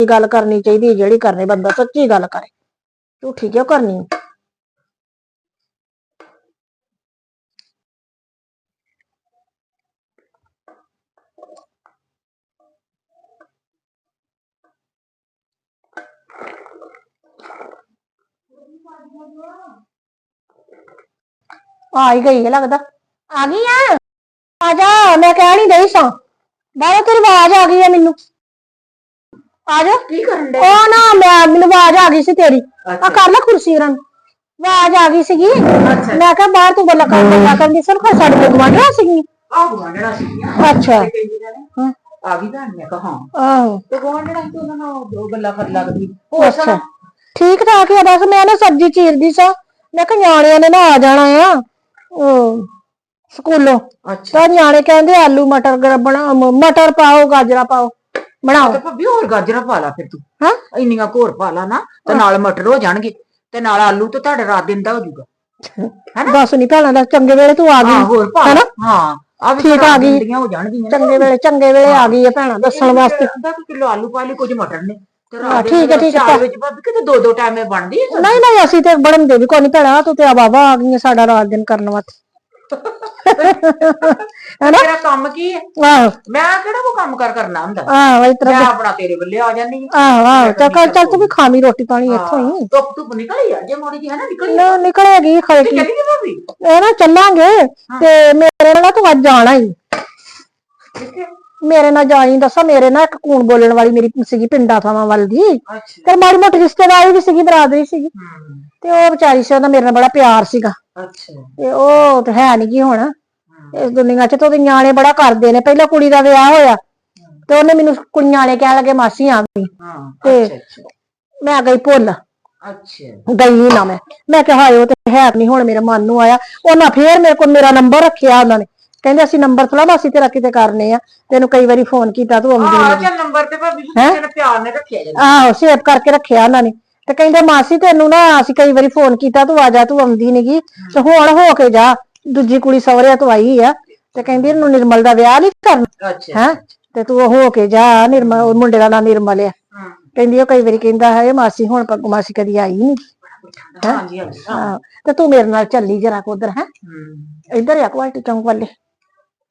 ਸੱਚੀ ਗੱਲ ਕਰਨੀ ਚਾਹੀਦੀ ਹੈ, ਜਿਹੜੀ ਕਰਨੀ ਬੰਦਾ ਸੱਚੀ ਗੱਲ ਕਰੇ। ਝੂਠੀ ਕਿਉਂ ਕਰਨੀ ਆ ਹੀ ਗਈ ਹੈ ਲੱਗਦਾ। ਆ ਗਈ ਆ? ਆ ਜਾ ਮੈਂ ਕਹਿ ਨਹੀਂ ਰਹੀ ਸਾਂ। ਬਾਹਰ ਤੇਰੀ ਆਵਾਜ਼ ਆ ਗਈ ਹੈ ਮੈਨੂੰ। ਆ ਜਾ। ਕੀ ਕਰਨ ਦੇ ਉਹ ਨਾ ਮੈਂ ਮੈਨੂੰ ਆਵਾਜ਼ ਆ ਗਈ ਸੀ ਤੇਰੀ। ਆ ਕਰ ਲੈ ਕੁਰਸੀ ਰਨ ਆਵਾਜ਼ ਆ ਗਈ ਸੀਗੀ। ਅੱਛਾ। ਮੈਂ ਕਿਹਾ ਬਾਹਰ ਤੂੰ ਗੱਲਾਂ ਕਰ ਗੱਲਾਂ ਕਰਦੀ ਸਰ ਕੋਈ ਸਾਡੇ ਕੋਲ ਗਵਾਂਢੀਆਂ ਸੀਗੀ ਆਹ ਗਵਾਂਢਣਾ ਸੀ ਅੱਛਾ। ਹਾਂ। ਆ ਗਈ ਤਾਂ ਮੈਂ ਕਹਾ। ਹਾਂ ਆਹੋ। ਤੇ ਗਵਾਂਢਣਾ ਸੀ ਉਹਨਾਂ ਨਾਲ ਦੋ ਗੱਲਾਂ ਕਰ ਲੱਗਦੀ ਹੋਰ ਅੱਛਾ। ਸੁਣਾ। ਠੀਕ ਠਾਕ ਹੀ ਆ ਬਸ ਮੈਂ ਨਾ ਸਬਜ਼ੀ ਚੀਰਦੀ ਸਾਂ। ਮੈਂ ਕਿਹਾ ਨਿਆਣਿਆਂ ਨੇ ਨਾ ਆ ਜਾਣਾ ਆ ਉਹ ਸਕੂਲੋਂ। ਅੱਛਾ। ਤਾਂ ਨਿਆਣੇ ਕਹਿੰਦੇ ਆਲੂ ਮਟਰ ਬਣਾ ਮਟਰ ਪਾਓ ਗਾਜਰਾਂ ਪਾਓ। ਬਣਾਓ। ਤੇ ਭਾਬੀ ਹੋਰ ਗਾਜਰਾਂ ਪਾ ਲਾ ਫਿਰ ਤੂੰ। ਹਾਂ? ਇੰਨੀਆਂ ਘੋਰ ਪਾ ਲਾ ਨਾ ਤੇ ਨਾਲ ਮਟਰ ਹੋ ਜਾਣਗੇ ਤੇ ਨਾਲ ਆਲੂ ਤੇ ਤੁਹਾਡੇ ਰਾਤ ਦਿਨ ਦਾ ਹੋ ਜਾਊਗਾ। ਬਸ ਨਹੀਂ ਭੈਣਾਂ ਦਾ ਚੰਗੇ ਵੇਲੇ ਤੂੰ ਆ ਹਾਂ ਗਈ ਹੋਰ ਪਾ ਲਾ। ਹੈਨਾ? ਹਾਂ ਆ ਵੀ ਠੀਕ ਆ ਗਈ। ਹੋ ਜਾਣਗੀਆਂ। ਚੰਗੇ ਵੇਲੇ ਚੰਗੇ ਵੇਲੇ ਆ ਗਈ ਹੈ ਭੈਣਾਂ ਦੱਸਣ ਵਾਸਤੇ। ਅੱਧਾ ਕੁ ਕਿਲੋ ਆਲੂ ਪਾ ਲਈ ਕੁਝ ਮਟਰ ਨੇ। ਤੇ ਹਾਂ, ਰਾਤ ਦੇ ਠੀਕ ਹੈ, ਠੀਕ ਹੈ। ਸਿਆਲ ਵਿੱਚ ਭਾਬੀ ਕਿਤੇ ਦੋ ਦੋ ਟਾਈਮੇ ਬਣਦੀ ਹੈ ਨਹੀਂ ਨਹੀਂ ਅਸੀਂ ਤੇ ਬੜਨ ਦੇ ਵੀ ਕੋਈ ਨਹੀਂ ਭੈਣਾ ਤੂੰ ਤੇ ਆ ਬਾਬਾ ਆ ਗਈ ਹੈ ਸਾਡਾ ਰਾਤ ਦਿਨ ਕਰਨ ਵਾਸਤੇ। ਹੈਨਾ ਤੇਰਾ ਕੰਮ ਕੀ ਹੈ? ਆਹੋ। ਮੈਂ ਕਿਹੜਾ ਕੋ ਕੰਮ ਕਰ ਕਰਨਾ ਹੁੰਦਾ? ਆਹੋ ਇਸ ਤਰ੍ਹਾਂ ਮੈਂ ਆਪਣਾ ਤੇਰੇ ਵੱਲੇ ਆ ਜਾਨੀ ਆਹੋ ਆਹੋ ਚੱਲ ਚੱਲ ਚੱਲ ਤੂੰ ਵੀ ਖਾਵੀਂ ਰੋਟੀ ਪਾਣੀ ਇੱਥੋਂ ਹੀ। ਧੁੱਪ ਧੁੱਪ ਨਿਕਲੀ ਆ? ਜੇ ਮੋੜੀ ਜੀ ਹੈ ਨਾ ਨਿਕਲੀ ਨਾ ਨਿਕਲੇਗੀ ਤੇ ਕੀ। ਚੱਲੀ ਗਈ ਭਾਬੀ? ਇਹ ਨਾ ਚੱਲਾਂਗੇ ਤੇ ਮੇਰੇ ਨਾਲ ਤੂੰ ਅੱਜ ਜਾਣਾ ਹੀ। ਕਿੱਥੇ? ਮੇਰੇ ਨਾਲ ਜਾਈ ਦੱਸਾਂ ਮੇਰੇ ਨਾਲ ਇੱਕ ਕੂਣ ਬੋਲਣ ਵਾਲੀ ਮੇਰੀ ਸੀਗੀ ਪਿੰਡਾ ਥਾਵਾਂ ਵੱਲ ਦੀ। ਅੱਛਾ। ਤੇ ਮਾੜੀ ਮੋਟੀ ਰਿਸ਼ਤੇਦਾਰੀ ਵੀ ਸੀਗੀ ਬਰਾਦਰੀ ਸੀਗੀ। ਹਮ, ਤੇ ਉਹ ਵਿਚਾਰੀ ਸੀ ਉਹਦਾ ਮੇਰੇ ਨਾਲ ਬੜਾ ਪਿਆਰ ਸੀਗਾ। ਅੱਛਾ। ਤੇ ਉਹ ਤੇ ਹੈ ਨਹੀਂ ਕੀ ਹੁਣ। ਇਸ ਦੁਨੀਆ 'ਚ ਤਾਂ ਉਹਦੇ ਨਿਆਣੇ ਬੜਾ ਕਰਦੇ ਨੇ। ਪਹਿਲਾਂ ਕੁੜੀ ਦਾ ਵਿਆਹ ਹੋਇਆ ਤੇ ਉਹਨੇ ਮੈਨੂੰ ਕੁੜੀਆਂ ਵਾਲੇ ਕਹਿਣ ਲੱਗੇ ਮਾਸੀ ਆ ਗਈ। ਹਾਂ ਤੇ- ਅੱਛਾ ਅੱਛਾ। ਮੈਂ ਗਈ ਭੁੱਲ। ਅੱਛਾ। ਗਈ ਨਾ ਮੈਂ। ਮੈਂ ਕਿਹਾ ਹਾਏ ਉਹ ਤੇ ਹੈ ਨਹੀਂ ਹੁਣ ਮੇਰੇ ਮਨ ਨੂੰ ਆਇਆ। ਉਹਨਾਂ ਫੇਰ ਮੇਰੇ ਕੋਲ ਮੇਰਾ ਨੰਬਰ ਰੱਖਿਆ ਉਹਨਾਂ ਨੇ। ਕਹਿੰਦੇ ਅਸੀਂ ਨੰਬਰ ਥਲਾ ਅਸੀਂ ਤੇਰਾ ਕਿਤੇ ਕਰਨੇ ਆ। ਤੈਨੂੰ ਕਈ ਵਾਰੀ ਫੋਨ ਕੀਤਾ ਤੂੰ ਆਉਂਦੀ ਨਹੀਂ ਚੱਲ ਨੰਬਰ ਤੇ ਭਾਬੀ ਤੁਸੀਂ ਨੇ ਪਿਆਰ ਨੇ ਰੱਖਿਆ ਜਾਂਦਾ ਆਹੋ ਸੇਵ ਕਰਕੇ ਰੱਖਿਆ ਉਹਨਾਂ ਨੇ। ਤੇ ਕਹਿੰਦੇ ਮਾਸੀ ਤੈਨੂੰ ਨਾ ਅਸੀਂ ਕਈ ਵਾਰੀ ਫੋਨ ਕੀਤਾ ਤੂੰ ਆ ਜਾ ਤੂੰ ਆਉਂਦੀ ਨਹੀਂਗੀ ਤੇ ਹੁਣ ਹੋ ਕੇ ਜਾ ਦੂਜੀ ਕੁੜੀ ਸਹੁਰਿਆਂ ਤੋਂ ਆਈ ਆ। ਤੇ ਕਹਿੰਦੀ ਇਹਨੂੰ ਨਿਰਮਲ ਦਾ ਵਿਆਹ ਨਹੀਂ ਕਰਨਾ। ਅੱਛਾ ਹੈ? ਤੇ ਤੂੰ ਹੋ ਕੇ ਜਾ ਨਿਰਮਲ ਉਹ ਮੁੰਡੇ ਦਾ ਨਾਂ ਨਿਰਮਲ ਆ। ਕਹਿੰਦੀ ਉਹ ਕਈ ਵਾਰੀ ਕਹਿੰਦਾ ਹੈ ਮਾਸੀ ਹੁਣ ਮਾਸੀ ਕਦੀ ਆਈ ਨਹੀਂ ਹਾਂਜੀ ਤੇ ਤੂੰ ਮੇਰੇ ਨਾਲ ਚੱਲੀ ਜਰਾ ਕੋ ਉਧਰ ਹੈ। ਇੱਧਰ ਆ ਕੁਆਲਟੀ ਚੌਂਕ ਵਾਲੇ।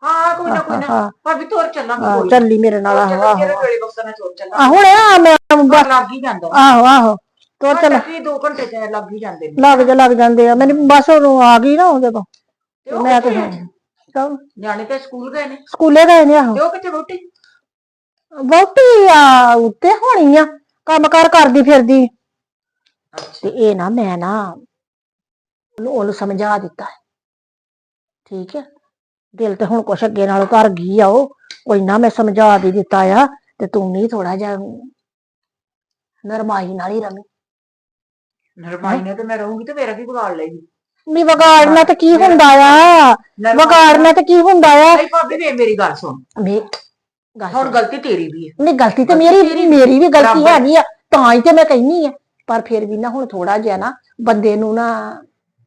ਹਾਂ ਕੋਈ ਨਾ ਕੋਈ ਨਾ। ਹਾਂ ਭਾਬੀ ਤੋਰ ਚੱਲਾਂਗੇ ਹਾਂ, ਕੋਈ ਚੱਲੀ ਮੇਰੇ ਨਾਲ ਆਹੋ ਆਹੋ। ਜਿਹੜੇ ਵੇਲੇ ਵਕਤ ਨਾਲ ਤੋਰ ਚੱਲਾਂਗੇ ਆ ਹੁਣ ਆ ਮੈਂ ਬਸ ਲੱਗ ਹੀ ਜਾਂਦਾ। ਆਹੋ ਆਹੋ। ਤੋਰ ਚੱਲ। ਕੀ 2 ਘੰਟੇ ਤੇ ਲੱਗ ਹੀ ਜਾਂਦੇ ਨੇ। ਲੱਗ ਜਾ ਲੱਗ ਜਾਂਦੇ ਆ। ਮੈਨੂੰ ਬਸ ਉਦੋਂ ਆ ਗਈ ਨਾ ਉਹ ਜਦੋਂ। ਤੇ ਉਹ ਮੈਂ ਤੇ ਕਿੱਥੇ ਆ? ਚੱਲ, ਨਿਆਣੇ ਤੇ ਸਕੂਲ ਗਏ ਨੇ। ਸਕੂਲੇ ਗਏ ਨੇ ਆਹੋ। ਤੇ ਉਹ ਕਿੱਥੇ ਰੋਟੀ? ਵਹੁਟੀ ਆ ਉੱਤੇ ਹੋਣੀ ਆ। ਕੰਮ ਕਾਰ ਕਰਦੀ ਫਿਰਦੀ। ਤੇ ਇਹ ਨਾ ਮੈਂ ਨਾ ਉਹਨੂੰ ਉਹਨੂੰ ਸਮਝਾ ਦਿੱਤਾ। ਹੈ ਠੀਕ ਹੈ ਦਿਲ ਤੇ ਹੁਣ ਕੁਛ ਅੱਗੇ ਨਾਲੋਂ ਕਰ ਗਈ ਆ ਉਹ ਕੋਈ ਨਾ ਮੈਂ ਸਮਝਾ ਦੇ ਦਿੱਤਾ ਆ ਤੇ ਤੂੰ ਨਹੀਂ ਥੋੜਾ ਜਿਹਾ ਨਰਮਾਈ ਨਾਲ ਹੀ ਰਵੀ। ਨਰਮਾਈ ਨੇ ਤੇ ਮੈਂ ਰਹੂੰਗੀ ਤੇ ਮੇਰਾ ਕੀ ਵਿਗਾੜ ਲਏਗੀ? ਨਹੀਂ ਵਿਗਾੜਨਾ ਤੇ ਕੀ ਹੁੰਦਾ ਆ? ਵਿਗਾੜਨਾ ਤੇ ਕੀ ਹੁੰਦਾ ਆ? ਨਹੀਂ ਭਾਬੀ ਵੇ ਮੇਰੀ ਗੱਲ ਸੁਣ। ਮੇ ਗੱਲ ਹੁਣ ਗਲਤੀ ਤੇਰੀ ਵੀ ਹੈ ਨਹੀਂ ਗਲਤੀ ਤੇ ਮੇਰੀ ਮੇਰੀ ਵੀ ਗਲਤੀ ਬਰਾਬਰ। ਹੈਗੀ ਆ ਤਾਂ ਹੀ ਤੇ ਮੈਂ ਕਹਿੰਨੀ ਆ। ਪਰ ਫਿਰ ਵੀ ਨਾ ਹੁਣ ਥੋੜਾ ਜਿਹਾ ਨਾ ਬੰਦੇ ਨੂੰ ਨਾ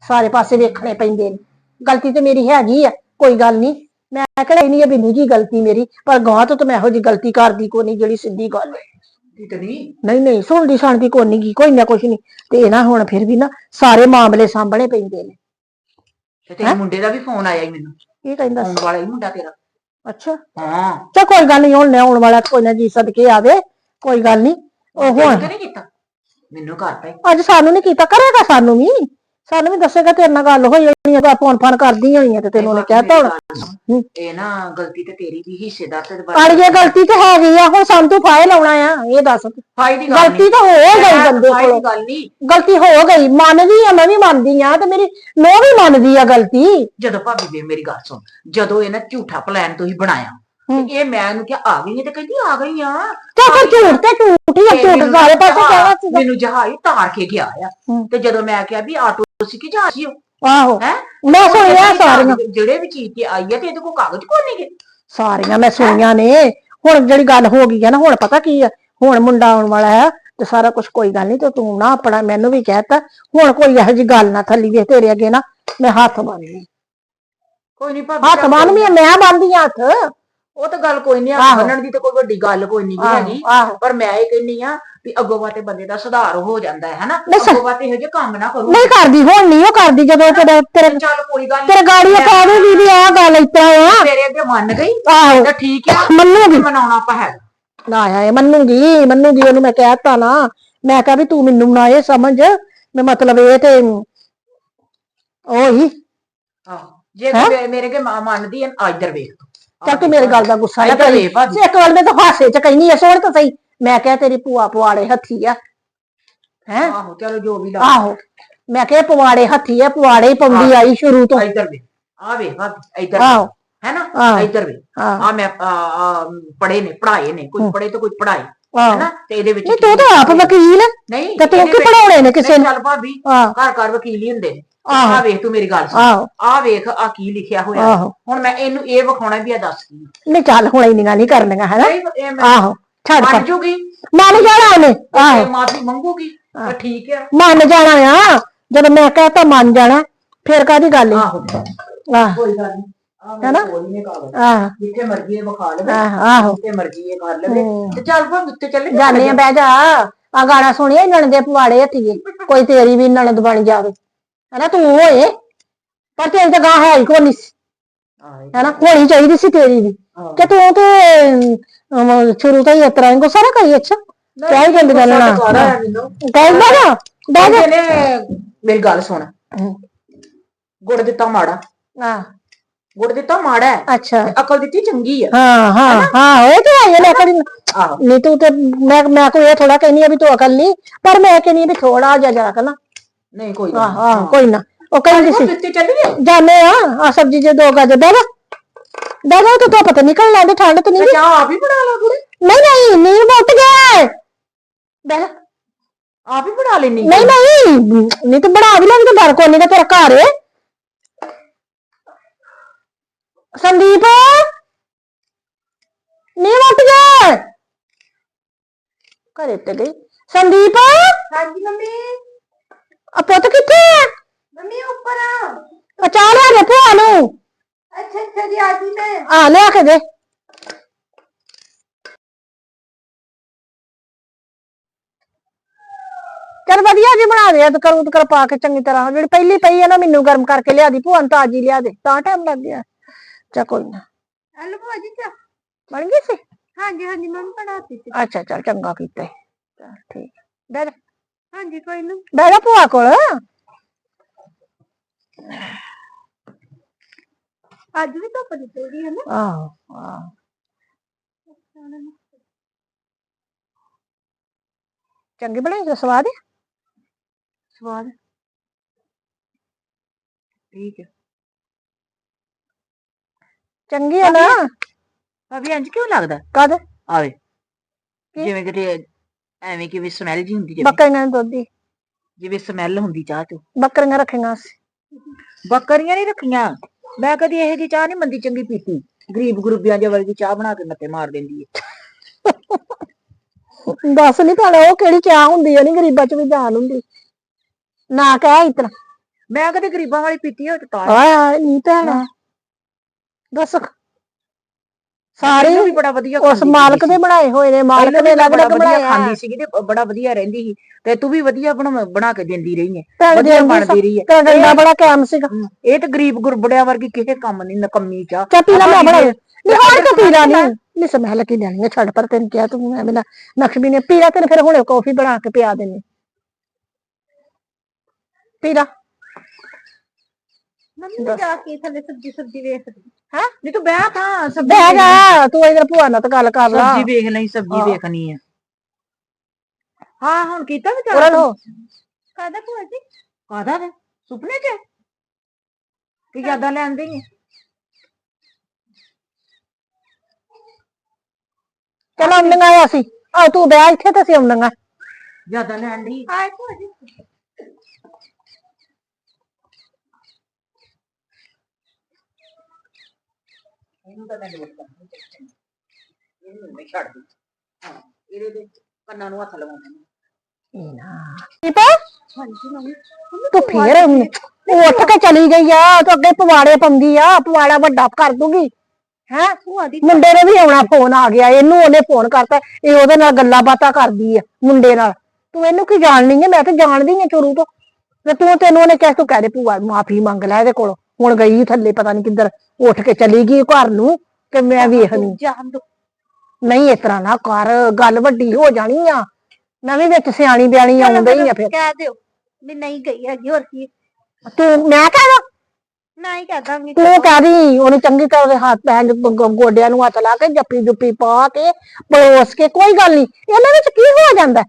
ਸਾਰੇ ਪਾਸੇ ਵੇਖਣੇ ਪੈਂਦੇ ਨੇ। ਗਲਤੀ ਤੇ ਮੇਰੀ ਹੈਗੀ ਆ। ਕੋਈ ਗੱਲ ਨਹੀਂ ਮੈਂ ਕਿਹੜਾ ਨਹੀਂ ਆ ਬਿੰਦੂ ਜੀ ਗਲਤੀ ਮੇਰੀ ਪਰ ਗਾਂ ਤੋਂ ਤਾਂ ਮੈਂ ਇਹੋ ਜੀ ਗਲਤੀ ਕਰਦੀ ਕੋਈ ਨਹੀਂ ਜਿਹੜੀ ਸਿੱਧੀ ਗੱਲ ਹੈ ਇਤਨੀ ਨਹੀਂ ਨਹੀਂ ਸੁਣਦੀ ਸੁਣਦੀ ਕੋਈ ਨਹੀਂ ਕੋਈ ਨਾ ਕੁਛ ਨਹੀਂ ਤੇ ਇਹ ਨਾ ਹੁਣ ਫਿਰ ਵੀ ਨਾ ਸਾਰੇ ਮਾਮਲੇ ਸਾਂਭਣੇ ਪੈਂਦੇ ਨੇ। ਤੇ ਤੇਰੇ ਮੁੰਡੇ ਦਾ ਵੀ ਫੋਨ ਆਇਆ ਹੀ ਮੈਨੂੰ। ਕੀ ਕਹਿੰਦਾ ਆਉਣ ਵਾਲਾ ਹੀ ਮੁੰਡਾ ਤੇਰਾ। ਅੱਛਾ। ਹਾਂ। ਚਾ ਕੋਈ ਗੱਲ ਨਹੀਂ ਹੁਣ ਆਉਣ ਵਾਲਾ ਕੋਈ ਨਾ ਜੀ ਸਦਕੇ ਆਵੇ ਕੋਈ ਗੱਲ ਨਹੀਂ ਉਹ ਹੁਣ ਨਹੀਂ ਕੀਤਾ? ਮੈਨੂੰ ਕਰਤਾ ਅੱਜ ਸਾਨੂੰ ਨਹੀਂ ਕੀਤਾ ਕਰੇਗਾ ਸਾਨੂੰ ਵੀ। ਸਾਨੂੰ ਵੀ ਦੱਸੇਗਾ ਤੇਰੇ ਨਾਲ ਗੱਲ ਹੋਈ ਹੋਣੀ ਆ ਫੋਨ ਫਾਨ ਕਰਦੀ ਹੋਣੀ ਆ ਤੇ ਤੈਨੂੰ ਉਹਨੇ ਕਹਿਤਾ ਹੁਣ। ਇਹ ਨਾ ਗਲਤੀ ਤੇ ਤੇਰੀ ਵੀ ਹਿੱਸੇਦਾਰ ਤੇ ਅੜੀਏ ਗਲਤੀ ਤੇ ਹੈਗੀ ਆ ਹੁਣ ਸਾਨੂੰ ਤੂੰ ਫਾਇਲ ਲਾਉਣਾ ਆ ਇਹ ਦੱਸ। ਫਾਈ ਦੀ ਗੱਲ ਗਲਤੀ ਤਾਂ ਹੋ ਗਈ ਬੰਦੇ ਫਾਈ ਕੋਲੋਂ ਦੀ ਗੱਲ ਨਹੀਂ। ਗਲਤੀ ਹੋ ਗਈ ਮੰਨਦੀ ਆ ਮੈਂ ਵੀ ਮੰਨਦੀ ਆ ਤੇ ਮੇਰੀ ਨੋ ਵੀ ਮੰਨਦੀ ਆ ਗਲਤੀ। ਜਦੋਂ ਭਾਬੀ ਵੇ ਮੇਰੀ ਗੱਲ ਸੁਣ ਜਦੋਂ ਇਹਨਾਂ ਝੂਠਾ ਪਲਾਨ ਤੁਸੀਂ ਬਣਾਇਆ। ਤੇ ਇਹ ਮੈਂ ਇਹਨੂੰ ਕਿਹਾ ਆ ਗਈ ਨਹੀਂ ਤੇ ਕਹਿੰਦੀ ਆ ਗਈ ਆ। ਤੇ ਫਿਰ ਝੂਠ ਤੇ ਝੂਠ ਹੀ ਆ ਝੂਠ ਸਾਰੇ ਪਾਸੇ ਕਹਿਣਾ ਸੀਗਾ। ਮੈਨੂੰ ਜਹਾਜ਼ ਤਾਰ ਕੇ ਗਿਆ ਆ। ਹੂੰ। ਤੇ ਜਦੋਂ ਮੈਂ ਕਿਹਾ ਵੀ ਆਟੋ ਸੀ ਕਿ ਜਹਾਜ਼ ਸੀ ਉਹ? ਆਹੋ। ਹੈ? ਮੈਂ ਸੁਣਿਆ ਸਾਰੀਆਂ। ਜਿਹੜੇ ਵੀ ਚੀਜ਼ ਤੇ ਆਈ ਹੈ ਤੇ ਇਹਦੇ ਕੋਲ ਕਾਗਜ਼ ਕੋਈ ਨਹੀਂ ਗੇ ਸਾਰੀਆਂ ਮੈਂ ਸੁਣੀਆਂ ਨੇ। ਹੁਣ ਜਿਹੜੀ ਗੱਲ ਹੋ ਗਈ ਆ ਨਾ ਹੁਣ ਪਤਾ ਕੀ ਆ? ਹੁਣ ਮੁੰਡਾ ਆਉਣ ਵਾਲਾ ਹੈ ਤੇ ਸਾਰਾ ਕੁਝ ਕੋਈ ਗੱਲ ਨਹੀਂ ਤੇ ਤੂੰ ਨਾ ਆਪਣਾ ਮੈਨੂੰ ਵੀ ਕਹਿਤਾ ਹੁਣ ਕੋਈ ਇਹੋ ਜੀ ਗੱਲ ਨਾ ਥੱਲੀ ਵੇ ਤੇਰੇ ਅੱਗੇ ਨਾ ਮੈਂ ਹੱਥ ਬੰਨ੍ਹਨੀ ਕੋਈ ਨਹੀਂ ਭਾਬੀ ਹੱਥ ਆ, ਮੈਂ ਬੰਨਦੀ ਆ ਹੱਥ। ਉਹ ਤਾਂ ਗੱਲ ਕੋਈ ਨਹੀਂ ਆ ਆਹੋ। ਮੰਨਣ ਦੀ ਤਾਂ ਕੋਈ ਵੱਡੀ ਗੱਲ ਕੋਈ ਨਹੀਂ ਹੈਗੀ। ਆਹੋ। ਪਰ ਮੈਂ ਇਹ ਕਹਿੰਨੀ ਆ ਵੀ ਅੱਗੋਂ ਬਾਤੇ ਬੰਦੇ ਦਾ ਸੁਧਾਰ ਹੋ ਜਾਂਦਾ ਹੈ ਹਨਾ? ਨਹੀਂ, ਅੱਗੋਂ ਬਾਤੇ ਇਹੋ ਜਿਹੇ ਕੰਮ ਨਾ ਕਰੋ। ਨਹੀਂ ਕਰਦੀ ਹੁਣ ਨਹੀਂ ਉਹ ਕਰਦੀ ਜਦੋਂ ਤੇਰੇ ਤੇਰੇ ਚੱਲ ਕੋਈ ਗੱਲ ਤੇਰੇ ਗਾੜੀ ਉਹ ਕਹਿ ਦੂਗੀ ਵੀ ਆਹ ਗੱਲ ਇਸ ਤਰ੍ਹਾਂ ਆ ਤੇਰੇ ਅੱਗੇ ਮੰਨ ਗਈ ਆਹੋ। ਤਾਂ ਠੀਕ ਆ ਮੰਨੂਗੀ। ਮਨਾਉਣਾ ਆਪਾਂ ਹੈ। ਨਾ ਆਇਆ ਮੰਨੂਗੀ ਮੰਨੂਗੀ ਉਹਨੂੰ ਮੈਂ ਕਹਿਤਾ ਨਾ। ਮੈਂ ਕਿਹਾ ਵੀ ਤੂੰ ਮੈਨੂੰ ਨਾ ਇਹ ਸਮਝ। ਮੈਂ ਮਤਲਬ ਇਹ ਤੇ ਉਹੀ ਆਹੋ। ਜੇ ਕੋਈ ਮੇਰੇ ਕੇ ਮਾਂ ਮੰਨਦੀ ਐ ਆ ਇੱਧਰ ਵੇਖ। ਚੱਲ ਤੂੰ ਮੇਰੇ ਗੱਲ ਦਾ ਗੁੱਸਾ ਨਾ ਇੱਧਰ ਕਰੀ। ਇੱਕ ਵਾਰ ਮੈਂ ਤਾਂ ਹਾਸੇ ਚ ਕਹਿਨੀ ਆ ਸੋਹਣ ਤਾਂ ਸਹੀ। ਮੈਂ ਕਿਹਾ ਤੇਰੀ ਭੂਆ ਪਵਾੜੇ ਹੱਥੀ ਆ। ਹੈ? ਆਹੋ ਚਲੋ ਜੋ ਵੀ ਲਾ। ਆਹੋ। ਮੈਂ ਕਿਹਾ ਪਵਾੜੇ ਹੱਥੀ ਆ ਪਵਾੜੇ ਹੀ ਪਾਉਂਦੀ ਆਈ ਸ਼ੁਰੂ ਤੋਂ। ਇੱਧਰ ਵੇਖ। ਆ ਵੇਖ ਭਾਬੀ ਇੱਧਰ ਆਹੋ। ਹੈ ਨਾ? ਆਹੋ। ਇੱਧਰ ਹਾਂ ਆ ਮੈਂ ਪੜੇ ਨੇ ਪੜਾਏ ਨੇ। ਕੋਈ ਪੜੇ ਤੇ ਕੋਈ ਪੜਾਏ ਆਹੋ। ਹੈਨਾ ਤੇ ਇਹਦੇ ਵਿੱਚ ਨਹੀਂ ਤੂੰ ਤਾਂ ਆਪ ਵਕੀਲ। ਨਹੀਂ ਤੇ ਤੂੰ ਇਹਦੇ ਕਿ ਵਿੱਚ- ਪੜਾਉਣੇ ਨੇ ਕਿਸੇ ਨਹੀਂ, ਨੂੰ? ਚੱਲ ਭਾਬੀ ਆਹ। ਘਰ ਘਰ ਵਕੀਲ ਹੀ ਹੁੰਦੇ ਨੇ। ਆਹੋ। ਆ ਵੇਖ ਤੂੰ ਮੇਰੀ ਗੱਲ ਸੁਣ। ਆਹੋ। ਆ ਵੇਖ ਆ ਕੀ ਲਿਖਿਆ ਹੋਇਆ। ਆਹੋ। ਹੁਣ ਮੈਂ ਇਹਨੂੰ ਇਹ ਵਿਖਾਉਣਾ ਵੀ ਆ ਦੱਸ ਕੀ। ਨਹੀਂ ਚੱਲ ਹੁਣ ਇੰਨੀਆਂ ਨਹੀਂ ਕਰਨੀਆਂ ਹੈ ਨਾ ਨਹੀਂ, ਇਹ ਮੈਂ ਆਹੋ ਛੱਡ ਮੰਨ ਪਰ ਜੂਗੀ। ਮੰਨ ਜਾਣਾ ਉਹਨੇ। ਆਹੋ। ਮਾਫੀ ਮੰਗੂਗੀ ਤਾਂ ਠੀਕ ਆ। ਮੰਨ ਜਾਣਾ ਆ। ਜਦੋਂ ਮੈਂ ਕਹਤਾ ਮੰਨ ਜਾਣਾ ਫਿਰ ਕਾਦੀ ਗੱਲ? ਆਹੋ। ਆਹ। ਕੋਈ ਗੱਲ ਨਹੀਂ ਆ ਹੈਨਾ? ਮੈਂ ਕੋਈ ਨਹੀਂ ਕਾਗਜ਼ ਆਹ। ਜਿੱਥੇ ਮਰਜ਼ੀ ਇਹ ਵਿਖਾ ਲਵੇ। ਆਹ ਜਿੱਥੇ ਮਰਜ਼ੀ ਇਹ ਕਰ ਲਵੇ। ਤੇ ਚੱਲ ਭਾਵੇਂ ਉੱਤੇ ਚੱਲੇ ਜਾਨੇ ਆ ਬਹਿ ਜਾ। ਆ ਗਾਣਾ ਸੁਣਿਆ ਨਣ ਦੇ ਪਵਾੜੇ ਹੱਥੀਏ। ਕੋਈ ਤੇਰੀ ਵੀ ਨਣਦ ਬਣ ਜਾਵੇ। ਹੈਨਾ ਤੂੰ ਹੋਏ ਪਰ ਤੇਰੀ ਤਾਂ ਗਾਂ ਹੈ ਹੀ ਕੋਈ ਨਹੀਂ। ਹੈਨਾ ਹੋਣੀ ਚਾਹੀਦੀ ਸੀ ਤੇਰੀ ਵੀ। ਕਿ ਤੂੰ ਤੇ ਅਮ, ਸ਼ੁਰੂ ਤੋਂ ਹੀ ਹੀ ਗੁੱਸਾ ਨਾ ਕਰੀ ਅੱਛਾ। ਕਹਿ ਜਾਂਦੀ ਗੱਲ ਨਾ ਗੁੱਸਾ ਤਾਂ ਕਰ ਆਇਆ ਮੈਨੂੰ। ਕਹਿ ਜਾ ਬਹਿ ਜਾ। ਕਹਿੰਦੇ ਨੇ ਮੇਰੀ ਗੱਲ ਸੁਣ। ਗੁੜ ਦਿੱਤਾ ਮਾੜਾ। ਹਾਂ ਗੁੜ ਦਿੱਤਾ ਮਾੜਾ ਹੈ। ਅੱਛਾ। ਅਕਲ ਦਿੱਤੀ ਚੰਗੀ ਆ ਹਾਂ ਹਾਂ ਹਾਂ ਇਹ ਤੇ ਹੈ ਨਾ ਕਰੀ ਆਹੋ। ਨਹੀਂ ਤੂੰ ਤੇ ਮੈਂ ਮੈਂ ਕੋਈ ਇਹ ਥੋੜਾ ਕਹਿੰਨੀ ਆ ਵੀ ਤੂੰ ਅਕਲ ਨਹੀਂ ਪਰ ਮੈਂ ਕਹਿੰਨੀ ਆ ਵੀ ਥੋੜਾ ਜਿਹਾ ਜਰਾ ਨਾ ਨਹੀਂ ਕੋਈ ਗੱਲ ਆਹ ਆਹ ਕੋਈ ਨਾ ਉਹ ਕਹਿੰਦੀ ਸੀ ਦਿੱਤੀ ਚੱਲੀ ਆ ਜਾਣੇ ਆ ਆ ਸਬਜੀ ਜੇ ਦੋ ਗੱਜ ਦੇ ਦੇ ਦੇ ਤੂੰ ਧੁੱਪ ਤੇ ਨਿਕਲ ਲੈਂਦੇ ਠੰਡ ਤੇ ਨਹੀਂ ਤੇ ਚਾਹ ਆਪ ਹੀ ਬਣਾ ਲਾ ਕੁੜੇ ਨਹੀਂ ਨਹੀਂ ਨੀਰ ਮੁੱਟ ਗਏ ਬਹਿ ਜਾ। ਆਪ ਹੀ ਬਣਾ ਲੈਣੀ ਨਹੀਂ ਨਹੀਂ ਨਹੀਂ ਤੂੰ ਬਣਾ ਵੀ ਲੈਂਦੇ ਡਰ ਕੋਈ ਨਹੀਂ ਤੇ ਤੇਰਾ ਘਰ ਏ ਸੰਦੀਪ ਨੀਰ ਮੁੱਟ ਗਏ ਘਰੇ ਤੇ ਗਈ ਸੰਦੀਪ ਹਾਂਜੀ ਮੰਮੀ ਆ ਪੁੱਤ ਕਿੱਥੇ ਆ ਮੰਮੀ ਉੱਪਰ ਆ ਆ ਚਾਹ ਲਿਆ ਦੇ ਭੂਆ ਨੂੰ ਅੱਛਾ ਅੱਛਾ ਜੀ ਆ ਗਈ ਮੈਂ ਆ ਲਿਆ ਕੇ ਦੇ ਚਲ ਵਧੀਆ ਜੀ ਬਣਾ ਦੇ ਤੇ ਕਰੂ ਕਰ ਪਾ ਕੇ ਚੰਗੀ ਤਰ੍ਹਾਂ ਜਿਹੜੀ ਪਹਿਲੀ ਪਈ ਆ ਨਾ ਮੈਨੂੰ ਗਰਮ ਕਰਕੇ ਲਿਆ ਦੀ ਭੂਆ ਨੂੰ ਤਾਜੀ ਲਿਆ ਦੇ। ਤਾਂ ਟਾਈਮ ਲੱਗ ਗਿਆ। ਚਾ ਕੋਈ ਨਾ। ਹਲੋ ਭਾਜੀ ਚਾ ਬਣ ਗਈ ਸੀ? ਹਾਂਜੀ ਹਾਂਜੀ ਮੰਮੀ ਬਣਾਤੀ ਸੀ। ਅੱਛਾ ਚੱਲ ਚੰਗਾ ਕੀਤਾ। ਈ। ਚੱਲ ਠੀਕ। ਬਹਿ ਜਾ। ਹਾਂਜੀ ਕੋਈ ਨਾ। ਬਹਿ ਜਾ ਭੂਆ ਕੋਲ। ਅੱਜ ਵੀ ਧੁੱਪ ਨਿਕਲਦੀ ਹੈ ਨਾ। ਆਹੋ ਆਹੋ। ਚੰਗੀ ਬਣਾਈ ਤੇ ਸਵਾਦ? ਹੈ ਸਵਾਦ। ਠੀਕ ਹੈ। ਚੰਗੀ ਹੈ ਨਾ। ਭਾਬੀ ਇੰਜ ਕਿਉਂ ਲੱਗਦਾ? ਕਦ ਆਵੇ। ਜਿਵੇਂ ਕਿ ਐਵੇਂ ਕਿ ਵੀ ਸਮੈਲ ਜੀ ਹੁੰਦੀ ਜਿਵੇਂ ਬੱਕਰੀਆਂ ਨੂੰ ਦੁੱਧ ਦੀ। ਜਿਵੇਂ ਸਮੈਲ ਹੁੰਦੀ ਚਾਹ ਚੋਂ। ਬੱਕਰੀਆਂ ਰੱਖੀਆਂ ਸੀ। ਬੱਕਰੀਆਂ ਨਹੀਂ ਰੱਖੀਆਂ। ਮੈਂ ਕਦੀ ਇਹੋ ਜੀ ਚਾਹ ਨਹੀਂ ਮੰਦੀ ਚੰਗੀ ਪੀਤੀ। ਗਰੀਬ ਗੁਰਬਿਆਂ ਦੇ ਵਰਗੀ ਚਾਹ ਬਣਾ ਕੇ ਮੱਤੇ ਮਾਰ ਦਿੰਦੀ ਹੈ ਦੱਸ ਨਹੀਂ ਭਲਾ ਉਹ ਕਿਹੜੀ ਚਾਹ ਹੁੰਦੀ ਹੈ ਨਹੀਂ ਗਰੀਬਾਂ ਚ ਵੀ ਜਾਨ ਹੁੰਦੀ। ਨਾ ਕਹਿ ਇਤਨਾ। ਮੈਂ ਕਦੇ ਗਰੀਬਾਂ ਵਾਲੀ ਪੀਤੀ ਹੈ ਤਾਂ ਆਏ ਨਹੀਂ ਭੈਣਾ। ਦੱਸ। ਸਾਰੇ ਵੀ ਬੜਾ ਵਧੀਆ ਉਸ ਮਾਲਕ। ਦੇ ਬਣਾਏ ਹੋਏ ਨੇ ਮਾਲਕ ਨੇ ਅਲੱਗ ਅਲੱਗ ਵਧੀਆ ਬਣਾਏ ਆ। ਖਾਂਦੀ ਸੀਗੀ ਤੇ ਬੜਾ ਵਧੀਆ ਰਹਿੰਦੀ ਸੀ ਤੇ ਤੂੰ ਵੀ ਵਧੀਆ ਬਣਾ ਬਣਾ ਕੇ ਦਿੰਦੀ ਰਹੀ ਹੈ। ਵਧੀਆ ਬਣਦੀ ਰਹੀ ਹੈ। ਤੇ ਡੰਡਾ ਬੜਾ ਕਾਇਮ ਸੀਗਾ। ਇਹ ਤੇ ਗਰੀਬ ਗੁਰਬੜਿਆਂ ਵਰਗੀ ਕਿਸੇ ਕੰਮ ਨਹੀਂ ਨਕਮੀ ਚਾ ਪੀਲਾ ਮੈਂ ਆਪਾਂ ਬਣਾ ਜਿਵੇਂ- ਨਹੀਂ ਹੋਰ ਤਾਂ ਪੀਲਾ ਨਹੀਂ? ਨਹੀਂ ਸਮੈਲ ਕੀ ਲੈਣੀ ਹੈ ਛੱਡ ਪਰ ਤੈਨੂੰ ਕਿਹਾ ਤੂੰ ਐਵੇਂ ਨਾ ਨਕਸ਼ਮੀ ਨੇ ਪੀਲਾ ਤੈਨੂੰ ਫਿਰ ਹੁਣੇ ਕਾਫੀ ਬਣਾ ਕੇ ਪਿਆ ਦੇਣੀ ਪੀਲਾ ਮੰਮੀ। ਜਾ ਕੇ ਥੱਲੇ ਸਬਜੀ ਸਬਜੀ ਵੇਖਦੀ। ਹੈਂ? ਨਹੀਂ ਤੂੰ ਬਹਿ ਤਾਂ ਸਬਜੀ ਬਹਿ ਜਾ ਤੂੰ ਇਧਰ ਭੂਆ ਨਾਲ ਤਾਂ ਗੱਲ ਕਰ ਲਾ। ਸਬਜੀ ਵੇਖ ਲਈ ਸਬਜੀ ਹਾਂ। ਵੇਖਣੀ ਹੈ ਹਾਂ ਹੁਣ ਕੀਤਾ ਵਿਚਾਰ ਉਹਨਾਂ ਨੂੰ? ਕਾਦਾ ਭੂਆ ਜੀ? ਕਾਦਾ ਵੇ? ਸੁਪਨੇ ਚ? ਕੀ ਯਾਦਾਂ ਲੈਂਦੀ ਹੈ ਚਲੋ ਆਉਂਦੀਆਂ ਆ ਅਸੀਂ। ਆ ਤੂੰ ਬਹਿ ਇੱਥੇ ਤੇ ਅਸੀਂ ਆਉਂਦੀਆਂ ਯਾਦਾਂ ਲੈਣ ਦੀ ਹਾਏ ਭੂਆ ਜੀ। ਇਹਨੂੰ ਤਾਂ ਮੈਂ ਨੋਟ ਕਰਨੀ ਚਾਹੀਦੀ ਇਹਨੂੰ। ਮੈਂ ਛੱਡ ਦੀ ਹਾਂ। ਇਹਦੇ ਦੇ ਕੰਨਾਂ ਨੂੰ ਹੱਥ ਲਵਾਉਂਦੇ ਨੇ ਇਹ ਨਾ ਦੀਪ? ਹਾਂਜੀ ਮੰਮੀ। ਤੂੰ ਫੇਰ ਉਹ ਉੱਠ ਕੇ ਚਲੀ ਗਈ ਆ ਤੂੰ ਅੱਗੇ ਪਵਾੜੇ ਪਾਉਂਦੀ ਆ ਪਵਾੜਾ ਵੱਡਾ ਕਰ ਦੂਗੀ। ਹੈ? ਮੁੰਡੇ ਨੇ ਵੀ ਆਉਣਾ ਫੋਨ ਆ ਗਿਆ ਇਹਨੂੰ ਉਹਨੇ ਫੋਨ ਕਰਤਾ ਇਹ ਉਹਦੇ ਨਾਲ ਗੱਲਾਂ ਬਾਤਾਂ ਕਰਦੀ ਆ ਮੁੰਡੇ ਨਾਲ। ਤੂੰ ਇਹਨੂੰ ਕੀ ਜਾਣਨੀ ਹੈ ਮੈਂ ਤਾਂ ਜਾਣਦੀ ਆ ਚੋਰੂ ਤੋਂ। ਤੇ ਤੂੰ ਤੈਨੂੰ ਉਹਨੇ ਕਹਿ ਤੂੰ ਕਹਿ ਦੇ ਭੂਆ ਮਾਫੀ ਮੰਗ ਲੈ ਇਹਦੇ ਕੋਲੋਂ। ਹੁਣ ਗਈ ਥੱਲੇ ਪਤਾ ਨਹੀਂ ਕਿੱਧਰ ਉੱਠ ਕੇ ਚਲੀ ਗਈ ਘਰ ਨੂੰ ਤੇ ਮੈਂ ਵੇਖ ਲਈ। ਜਾਣ ਦੋ। ਨਹੀਂ ਇਸ ਤਰ੍ਹਾਂ ਨਾ ਕਰ ਗੱਲ ਵੱਡੀ ਹੋ ਜਾਣੀ ਆ। ਮੈਂ ਵੀ ਵਿੱਚ ਸਿਆਣੀ ਬਿਆਣੀ ਆਉਂਦਾ ਹੀ ਆ ਫਿਰ। ਕਹਿ ਦਿਓ ਵੀ ਨਹੀਂ ਗਈ ਹੈਗੀ ਹੋਰ ਕੀ। ਤੂੰ ਮੈਂ ਕਹਦਾ ਨਾ ਹੀ ਕਹਿ ਦਾਂਗੀ ਤੂੰ ਕਹਦੀ ਉਹਨੂੰ ਚੰਗੀ ਤਰ੍ਹਾਂ ਉਹਦੇ ਹੱਥ ਪੈਰ ਗੋਡਿਆਂ ਨੂੰ ਹੱਥ ਲਾ ਕੇ ਜੱਪੀ ਜੁੱਪੀ ਪਾ ਕੇ ਪਰੋਸ ਕੇ ਕੋਈ ਗੱਲ ਨਹੀਂ ਇਹਨਾਂ ਵਿੱਚ ਕੀ ਹੋ ਜਾਂਦਾ?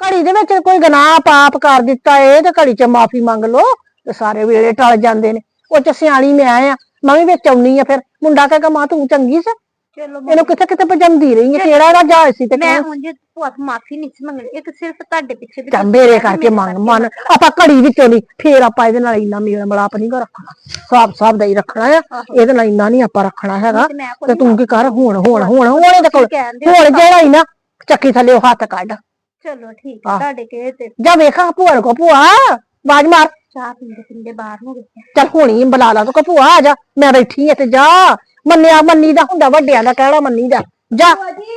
ਘੜੀ ਦੇ ਵਿੱਚ ਕੋਈ ਗੁਨਾਹ ਪਾਪ ਕਰ ਦਿੱਤਾ ਏ ਤੇ ਘੜੀ 'ਚ ਮਾਫੀ ਮੰਗ ਲੋ ਤੇ ਸਾਰੇ ਵੇਲੇ ਟਲ ਜਾਂਦੇ ਨੇ। ਉਹ 'ਚ ਸਿਆਣੀ ਮੈਂ ਆ ਮੈਂ ਵੀ ਵਿੱਚ ਆਉਣੀ ਆ ਫਿਰ। ਮੁੰਡਾ ਕਹੇਗਾ ਮਾਂ ਤੂੰ ਚੰਗੀ ਸੀ। ਚਲੋ ਇਹਨੂੰ ਕਿੱਥੇ ਕਿੱਥੇ ਭਜੰਦੀ ਰਹੀ ਹੈ ਕਿਹੜਾ ਇਹਦਾ ਜਹਾਜ਼ ਸੀ ਤੇ ਮੈਂ ਹੁਣ ਜੇ ਭੂਆ ਤੋਂ ਮਾਫੀ ਨਹੀਂ ਸੀ ਮੰਗਣੀ ਇੱਕ ਸਿਰਫ ਤੁਹਾਡੇ ਪਿੱਛੇ ਵੀ ਮੇਰੇ ਕਰਕੇ ਮੰਗ ਮਨ ਆਪਾਂ ਘੜੀ ਵਿੱਚੋਂ ਨਹੀਂ ਫੇਰ ਆਪਾਂ ਇਹਦੇ ਨਾਲ ਇੰਨਾ ਮੇਲ ਮਲਾਪ ਨਹੀਂ ਕਰ ਰੱਖਣਾ। ਸਾਬ ਸਾਬ ਦਾ ਹੀ ਰੱਖਣਾ ਆ। ਇਹਦੇ ਨਾਲ ਇੰਨਾ ਨਹੀਂ ਆਪਾਂ ਰੱਖਣਾ ਹੈਗਾ। ਤੇ ਤੇ ਕੀ ਕਰ? ਹੁਣ ਹੁਣ ਹੁਣ ਹੁਣ ਇਹਦੇ ਕੋਲ। ਹੁਣ ਜਿਹੜਾ ਹੀ ਨਾ ਚੱਕੀ ਥੱਲੇ ਹੱਥ ਕੱਢ। ਚਲੋ ਠੀਕ ਤੁਹਾਡੇ ਕਹੇ ਤੇ ਜਾ ਵੇਖਾ ਭੂਆ ਕੋ ਭੂਆ ਆਵਾਜ਼ ਮਾਰ। ਚਾਹ ਪੀਂਦੇ ਪੀਂਦੇ ਬਾਹਰ ਨੂੰ ਗਏ। ਚੱਲ ਹੁਣੀ ਬੁਲਾ ਲਾ ਤੂੰ ਕੋ ਭੂਆ ਆ ਜਾ ਮੈਂ ਬੈਠੀ ਆ ਤੇ ਜਾ। ਮੰਨਿਆ ਮੰਨੀ ਦਾ ਹੁੰਦਾ ਵੱਡਿਆਂ ਦਾ ਕਹਿਣਾ ਮੰਨੀ ਦਾ। ਜਾ। ਭੂਆ ਜੀ।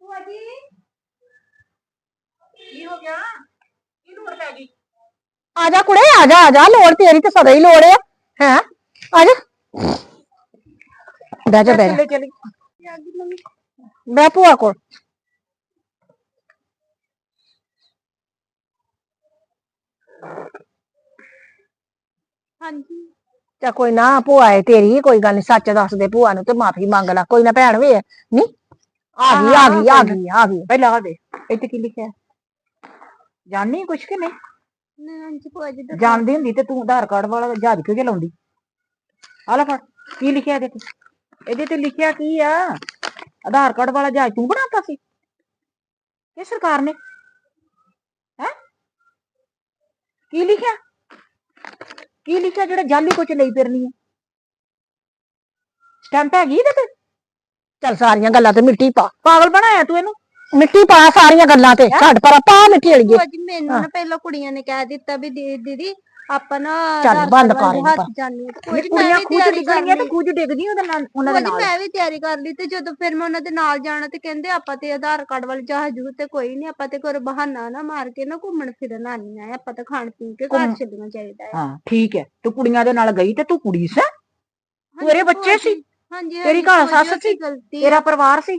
ਭੂਆ ਜੀ। ਕੀ ਹੋ ਗਿਆ? ਕੀ ਲੋੜ ਪੈ ਗਈ? ਆ ਜਾ ਕੁੜੇ ਆ ਜਾ ਆ ਜਾ ਲੋੜ ਤੇਰੀ ਤੇ ਸਦਾ ਹੀ ਲੋੜ ਆ। ਹੈ? ਆ ਜਾ। ਬਹਿ ਜਾ ਬਹਿ ਜਾ। ਚੱਲੇ ਚਲੀ। ਆ ਗਈ ਮੰਮੀ ਮੈਂ ਭੂਆ ਕੋਲ। ਹਾਂਜੀ। ਚਾ ਕੋਈ ਨਾ ਭੂਆ ਏ ਤੇਰੀ ਕੋਈ ਗੱਲ ਨੀ ਸੱਚ ਦੱਸ ਦੇ ਭੂਆ ਨੂੰ ਤੇ ਮਾਫੀ ਮੰਗ ਲੈ। ਕੋਈ ਨਾ ਭੈਣ ਵੇ ਨਹੀਂ? ਆ ਗਈ ਆ ਗਈ ਆ ਗਈ ਆ ਗਈ। ਪਹਿਲਾਂ ਆ ਦੇ। ਇੱਥੇ ਕੀ ਲਿਖਿਆ? ਜਾਣਨੀ ਕੁਛ ਕਿ ਨਹੀਂ? ਨਹੀਂ ਹਾਂਜੀ ਭੂਆ ਜੀ ਦੱਸੋ। ਜਾਣਦੀ ਹੁੰਦੀ ਤੇ ਤੂੰ ਆਧਾਰ ਕਾਰਡ ਵਾਲਾ ਜਹਾਜ਼ ਕਿਉਂ ਚਲਾਉਂਦੀ? ਆ ਲੈ ਫੜ ਕੀ ਲਿਖਿਆ ਇਹਦੇ ਤੇ? ਇਹਦੇ ਤੇ ਲਿਖਿਆ ਕੀ ਆ? ਆਧਾਰ ਕਾਰਡ ਵਾਲਾ ਜਹਾਜ਼ ਤੂੰ ਬਣਾਤਾ ਸੀ? ਇਹ ਸਰਕਾਰ ਨੇ? ਹੈ? ਕੀ ਲਿਖਿਆ? ਕੀ ਲਿਖਿਆ ਜਿਹੜਾ ਜਾਲੀ ਕੁਛ ਲਈ ਫਿਰਨੀ ਹੈ ਸਟੈਂਪ ਹੈਗੀ ਇਹਦੇ ਤੇ? ਚੱਲ ਸਾਰੀਆਂ ਗੱਲਾਂ ਤੇ ਮਿੱਟੀ ਪਾ। ਪਾਗਲ ਬਣਾਇਆ ਤੂੰ ਇਹਨੂੰ? ਮਿੱਟੀ ਪਾ ਸਾਰੀਆਂ ਗੱਲਾਂ ਤੇ। ਛੱਡ ਪਰ ਪਾ ਮਿੱਟੀ ਜੀ। ਮੈਨੂੰ ਨਾ ਪਹਿਲਾਂ ਕੁੜੀਆਂ ਨੇ ਕਹਿ ਦਿੱਤਾ ਵੀ ਦੀ- ਦੀਦੀ ਆਪਾਂ ਨਾ ਚੱਲ ਆਧਾਰ ਬੰਦ ਕਾਰਡ ਵਾਲੇ ਕਰ ਇਹਨੂੰ ਹੱਥ ਜਾਂਦੇ ਹਾਂ। ਭੂਆ ਇਹ ਜੀ, ਕੁੜੀਆਂ ਮੈਂ ਵੀ ਖੂਜ ਤਿਆਰੀ ਡਿੱਗਣਗੀਆਂ ਤੇ ਕਰ ਖੂਜ ਡਿੱਗਦੀ ਉਹਦੇ ਨਾਲ ਉਹਨਾਂ ਭੂਆ ਦੇ ਜੀ ਨਾਲ। ਮੈਂ ਵੀ ਤਿਆਰੀ ਕਰ ਲਈ ਤੇ ਜਦੋਂ ਫਿਰ ਮੈਂ ਉਹਨਾਂ ਦੇ ਨਾਲ ਜਾਣਾ ਤੇ ਕਹਿੰਦੇ ਆਪਾਂ ਤੇ ਆਧਾਰ ਕਾਰਡ ਵਾਲੇ ਜਹਾਜ਼ ਤੇ ਕੋਈ ਨਹੀਂ ਆਪਾਂ ਤੇ ਕੋਈ ਬਹਾਨਾ ਨਾ ਮਾਰ ਕੇ ਨਾ ਘੁੰਮਣ ਫਿਰਨ ਆਨੀ ਆ। ਆਪਾਂ ਤਾਂ ਖਾਣ ਪੀਣ ਕੇ ਘਰ ਘੁੰਮ- ਚੱਲਣਾ ਚਾਹੀਦਾ ਹੈ ਹਾਂ ਠੀਕ ਹੈ। ਤੂੰ ਕੁੜੀਆਂ ਦੇ ਨਾਲ ਗਈ ਤੇ ਤੂੰ ਕੁੜੀ ਸੀ? ਤੇਰੇ ਹਾਂਜੀ, ਬੱਚੇ ਸੀ? ਹਾਂਜੀ ਤੇਰੀ ਹਾਂਜੀ, ਘਰ ਸੱਸ ਸੀ? ਗਲਤੀ ਤੇਰਾ ਪਰਿਵਾਰ ਸੀ?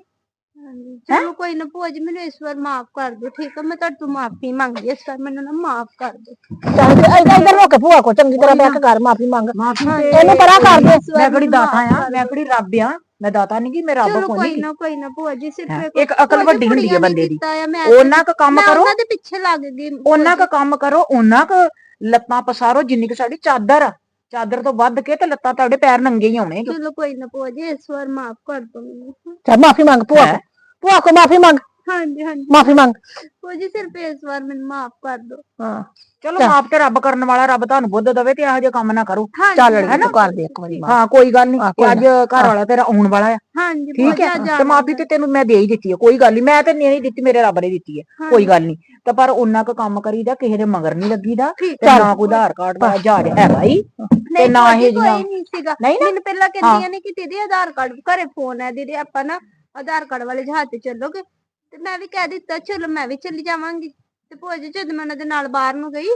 ਹਾਂਜੀ। ਚਲੋ ਕੋਈ ਨਾ ਭੂਆ ਜੀ ਮੈਨੂੰ ਇਸ ਵਾਰ ਮਾਫ ਕਰ ਦਿਓ ਠੀਕ ਹੈ ਮੈਂ ਤੁਹਾਡੇ ਤੋਂ ਮਾਫੀ ਮੰਗਦੀ ਹਾਂ, ਇਸ ਵਾਰ ਮੈਨੂੰ ਨਾ ਮਾਫ ਕਰ ਦਿਓ। ਚੱਲ ਤੇ ਇੱਧਰ ਇੱਧਰ ਰੁਕ ਭੂਆ ਕੋ ਚੰਗੀ ਤਰ੍ਹਾਂ ਬੈਠ ਕੇ ਕਰ ਮਾਫੀ ਮੰਗ। ਮਾਫੀ ਇਹਨੂੰ ਪਰਾਂ ਕਰ ਦੇ। ਮੈਂ ਕਿਹੜੀ ਦਾਤਾ ਆ? ਮੈਂ ਕਿਹੜੀ ਰੱਬ ਆ? ਮੈਂ ਦਾਤਾ ਨਹੀਂ ਕਿ ਮੈਂ ਰੱਬ ਚਲੋ ਕੋਈ ਕੋਈ ਨਾ ਕੋਈ ਨਾ ਭੂਆ ਜੀ ਸਿਰਫ ਇੱਕ ਅਕਲ ਵੱਡੀ ਹੁੰਦੀ ਹੈ ਬੰਦੇ ਦੀ। ਆ, ਉਹਨਾਂ ਕੁ ਕੰਮ ਕਰੋ। ਉਹਨਾਂ ਦੇ ਪਿੱਛੇ ਲੱਗ ਗਈ ਉਹਨਾਂ। ਕੁ ਕੰਮ ਕਰੋ ਉਹਨਾਂ ਕੁ ਲੱਤਾਂ ਪਸਾਰੋ ਜਿੰਨੀ ਕੁ ਸਾਡੀ ਚਾਦਰ ਆ। ਚਾਦਰ ਤੋਂ ਵੱਧ ਕੇ ਤੇ ਲੱਤਾਂ ਤੁਹਾਡੇ ਪੈਰ ਨੰਗੇ ਹੀ ਆਉਣੇ ਚਲੋ ਕੋਈ ਨਾ ਭੂਆ ਜੀ ਇਸ ਵਾਰ ਮਾਫ ਕਰ ਦਿਓ ਮੈਨੂੰ। ਚੱਲ ਮਾਫੀ ਮੰਗ ਭੂਆ ਕੋ ਭੂਆ ਕੋ ਮਾਫੀ ਮੰਗ। ਹਾਂਜੀ ਹਾਂਜੀ। ਮਾਫੀ ਮੰਗ। ਜੀ ਸਿਰਫ ਇਸ ਵਾਰ ਮੈਨੂੰ ਮਾਫ ਕਰ ਦਿਓ। ਹਾਂ। ਚਲੋ ਚੱਲ। ਮਾਫ ਤੇ ਰੱਬ ਕਰਨ ਵਾਲਾ ਰੱਬ ਤੁਹਾਨੂੰ ਬੁੱਧ ਦਵੇ ਤੇ ਇਹੋ ਜਿਹੇ ਕੰਮ ਨਾ ਕਰੋ। ਹਾਂਜੀ ਚੱਲ ਅੜੀ ਤੂੰ ਕਰ ਦੇ ਇੱਕ ਵਾਰੀ ਮਾਫ਼। ਹਾਂ ਕੋਈ ਗੱਲ ਨਹੀਂ ਹਾਂ, ਕੋਈ ਅੱਜ ਘਰ ਵਾਲਾ ਤੇਰਾ ਆਉਣ ਵਾਲਾ ਆ। ਹਾਂਜੀ ਠੀਕ ਹੈ? ਤੇ ਮਾਫੀ ਤੇ ਤੈਨੂੰ ਮੈਂ ਦੇ ਹੀ ਦਿੱਤੀ ਹੈ ਕੋਈ ਗੱਲ ਨਹੀਂ ਮੈਂ ਤੇ ਨਹੀਂ ਦਿੱਤੀ ਮੇਰੇ ਰੱਬ ਨੇ ਦਿੱਤੀ ਹੈ ਕੋਈ ਗੱਲ ਨਹੀਂ ਤੇ ਪਰ ਉਹਨਾਂ ਕੁ ਕੰਮ ਕਰੀਦਾ ਕਿਸੇ ਦੇ ਮਗਰ ਨਹੀਂ ਲੱਗੀਦਾ। ਤੇ ਨਾ ਕੋਈ ਆਧਾਰ ਕਾਰਡ ਦਾ ਹੈਗਾ ਹੀ। ਨਹੀਂ ਨਾ ਭੂਆ ਇਹ ਜੀ, ਜਿਹੀਆਂ- ਕੋਈ ਨਹੀਂ ਸੀਗਾ। ਨਹੀਂ ਨਾ? ਮੈਨੂੰ ਪਹਿਲਾਂ ਕਹਿੰਦੀਆਂ ਨੇ ਕਿ ਦੀਦੀ ਆਧਾਰ ਕਾਰਡ ਘਰੇ ਫੋਨ ਹੈ ਦੀਦੀ ਆਪਾਂ ਨਾ ਆਧਾਰ ਕਾਰਡ ਵਾਲੇ ਜਹਾਜ਼ ਤੇ ਚੱਲੋਗੇ। ਤੇ ਮੈਂ ਵੀ ਕਹਿ ਦਿੱਤਾ ਚਲੋ ਮੈਂ ਵੀ ਚੱਲੀ ਜਾਵਾਂਗੀ। ਤੇ ਭੂਆ ਜੀ ਜਦੋਂ ਮੈਂ ਉਹਨਾਂ ਦੇ ਨਾਲ ਬਾਹਰ ਨੂੰ ਗਈ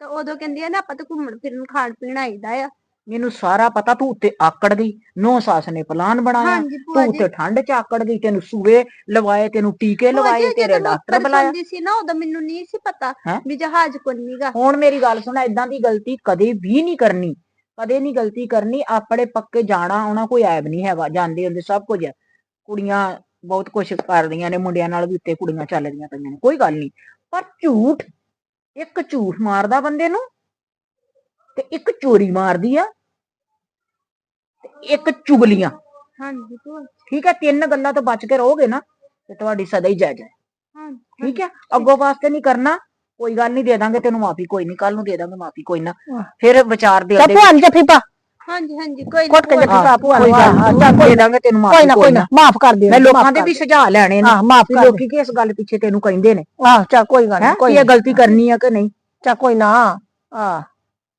ਤਾਂ ਉਦੋਂ ਕਹਿੰਦੀਆਂ ਨੇ ਆਪਾਂ ਤਾਂ ਘੁੰਮਣ ਫਿਰਨ ਖਾਣ ਪੀਣ ਆਈਦਾ ਆ। ਮੈਨੂੰ ਸਾਰਾ ਪਤਾ ਤੂੰ ਉੱਤੇ ਆਕੜ ਗਈ ਨੋ ਸੱਸ ਨੇ ਪਲਾਨ ਬਣਾਇਆ। ਹਾਂਜੀ ਤੂੰ ਜੀ। ਉੱਤੇ ਠੰਡ ਚ ਆਕੜ ਗਈ ਤੈਨੂੰ ਸੂਏ ਲਵਾਏ ਤੈਨੂੰ ਟੀਕੇ ਭੂਆ ਲਵਾਏ ਜੀ, ਤੇਰੇ ਜਦੋਂ ਡਾਕਟਰ ਉੱਪਰ ਬੁਲਾਇਆ। ਸੌਂਦੀ ਸੀ ਨਾ ਉਦੋਂ ਮੈਨੂੰ ਨਹੀਂ ਸੀ ਪਤਾ ਹੈਂ? ਵੀ ਜਹਾਜ਼ ਕੋਨੀਗਾ ਹੁਣ ਮੇਰੀ ਗੱਲ ਸੁਣ ਏਦਾਂ ਦੀ ਗਲਤੀ ਕਦੇ ਵੀ ਨਹੀਂ ਕਰਨੀ। ਕਦੇ ਨਹੀਂ ਗਲਤੀ ਕਰਨੀ ਆਪਣੇ ਪੱਕੇ ਜਾਣਾ ਆਉਣਾ ਕੋਈ ਐਬ ਨਹੀਂ ਹੈਗਾ ਜਾਂਦੇ ਹੁੰਦੇ ਸਭ ਕੁਝ ਹੈ। ਕੁੜੀਆਂ ਬਹੁਤ ਕੁਝ ਕਰਦੀਆਂ ਨੇ ਮੁੰਡਿਆਂ ਨਾਲ ਵੀ ਉੱਤੇ ਕੁੜੀਆਂ ਚੱਲਦੀਆਂ ਪਈਆਂ ਨੇ ਕੋਈ ਗੱਲ ਨਹੀਂ ਪਰ ਝੂਠ ਇੱਕ ਝੂਠ ਮਾਰਦਾ ਬੰਦੇ ਨੂੰ ਤੇ ਇੱਕ ਚੋਰੀ ਮਾਰਦੀ ਆ ਤੇ ਇੱਕ ਚੁਗਲੀਆਂ। ਹਾਂਜੀ ਭੂਆ ਜੀ, ਠੀਕ ਹੈ ਤਿੰਨ ਗੱਲਾਂ ਤੋਂ ਬਚ ਕੇ ਰਹੋਗੇ ਨਾ ਤੇ ਤੁਹਾਡੀ ਸਦਾ ਹੀ ਜਾਇਜ਼ ਹੈ ਹਾਂਜੀ ਠੀਕ ਹੈ ਅੱਗੋਂ ਵਾਸਤੇ ਨਹੀਂ ਕਰਨਾ ਕੋਈ ਗੱਲ ਨਹੀਂ ਦੇ ਦਾਂਗੇ ਤੈਨੂੰ ਮਾਫੀ ਕੋਈ ਨਹੀਂ ਕੱਲ ਨੂੰ ਦੇ ਦਾਂਗੇ ਮਾਫੀ ਕੋਈ ਨਾ। ਫਿਰ ਵਿਚਾਰ ਦੇ ਚੱਲ ਦੇ ਭੂਆ ਨੂੰ ਜੱਫੀ ਪਾ ਹਾਂਜੀ ਹਾਂਜੀ ਕੋਈ ਕੁੱਟ ਕੇ ਜੱਫੀ ਪਾ ਭੂਆ ਕੋਈ ਨੂੰ ਚੱਲ ਦੇ ਦਾਂਗੇ ਤੈਨੂੰ ਕੋਈ ਮਾਫੀ ਨਾ ਕੋਈ ਨਾ। ਮਾਫ ਕਰ ਦੇ ਮੈਂ ਮਾਫ਼ ਲੋਕਾਂ ਦੇ ਕਰ ਵੀ ਸੁਝਾਅ ਲੈਣੇ ਨੇ। ਹਾਂ ਮਾਫ ਵੀ ਕਰ ਦੇ ਲੋਕੀ ਕਿਸ ਗੱਲ ਪਿੱਛੇ ਤੈਨੂੰ ਕਹਿੰਦੇ ਨੇ? ਹਾਂ ਚੱਲ ਕੋਈ ਗੱਲ ਨੀ ਕੋਈ ਇਹ ਗਲਤੀ ਕਰਨੀ ਆ ਕਿ ਨਹੀਂ? ਚੱਲ ਕੋਈ ਨਾ ਹਾਂ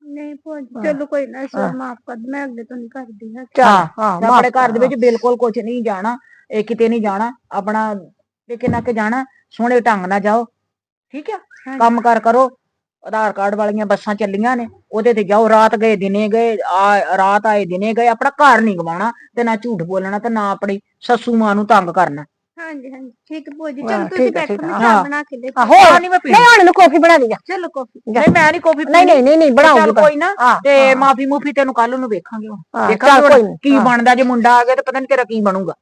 ਨਹੀਂ ਭੂਆ ਜੀ ਚਲੋ ਕੋਈ ਨਾ ਇਸ ਵਾਰ ਮਾਫ ਕਰ ਦਿਓ, ਮੈਂ ਅੱਗੇ ਤੋਂ ਨਹੀਂ ਕਰਦੀ ਹਾਂ ਚੱਲ ਹਾਂ, ਹਾਂ ਤੇ ਮਾਫ਼ ਆਪਣੇ ਘਰ ਦੇ। ਵਿੱਚ ਬਿਲਕੁਲ ਕੁਝ ਨਹੀਂ ਜਾਣਾ ਇਹ ਕਿਤੇ ਨਹੀਂ ਜਾਣਾ ਆਪਣਾ ਟਿਕੇ ਨਾ ਕੇ ਜਾਣਾ ਸੋਹਣੇ ਢੰਗ ਨਾਲ ਜਾਓ ਠੀਕ ਆ। ਕੰਮ ਕਾਰ ਕਰੋ ਆਧਾਰ ਕਾਰਡ ਵਾਲੀਆਂ ਬੱਸਾਂ ਚੱਲੀਆਂ ਨੇ ਉਹਦੇ ਤੇ ਜਾਓ ਰਾਤ ਗਏ ਦਿਨੇ ਗਏ ਆ ਰਾਤ ਆਏ ਦਿਨੇ ਗਏ ਆਪਣਾ ਘਰ ਨਹੀਂ ਗਵਾਉਣਾ ਤੇ ਨਾ ਝੂਠ ਬੋਲਣਾ ਤੇ ਨਾ ਆਪਣੀ ਸੱਸੂ ਮਾਂ ਨੂੰ ਤੰਗ ਕਰਨਾ। ਹਾਂਜੀ ਹਾਂਜੀ ਠੀਕ ਭੂਆ ਜੀ ਚਲੋ ਤੁਸੀਂ ਬੈਠੋ ਮੈਂ। ਚਾਹ ਬਣਾ ਕੇ ਲੈ ਆਹੋ ਨਹੀਂ ਮੈਂ ਪੀਣੀ। ਨਹੀਂ ਹੁਣ ਨੂੰ ਕਾਫੀ ਬਣਾ ਦੇ ਜਾ। ਚਲੋ ਕਾਫੀ ਨਹੀਂ ਮੈਂ ਨਹੀਂ ਕਾਫੀ ਨਹੀਂ ਨਹੀਂ ਨਹੀਂ ਨਹੀਂ ਬਣਾਉਂਗੀ ਚੱਲ ਕੋਈ ਨਾ ਤੇ ਮਾਫੀ ਮੂਫੀ ਤੈਨੂੰ ਕੱਲ ਨੂੰ ਵੇਖਾਂਗੇ ਹੁਣ। ਦੇਖਾਂਗੇ ਕੀ। ਬਣਦਾ ਜੇ ਮੁੰਡਾ ਆ ਗਿਆ ਤੇ ਪਤਾ ਨਹੀਂ ਤੇਰਾ ਕੀ ਬਣੂਗਾ।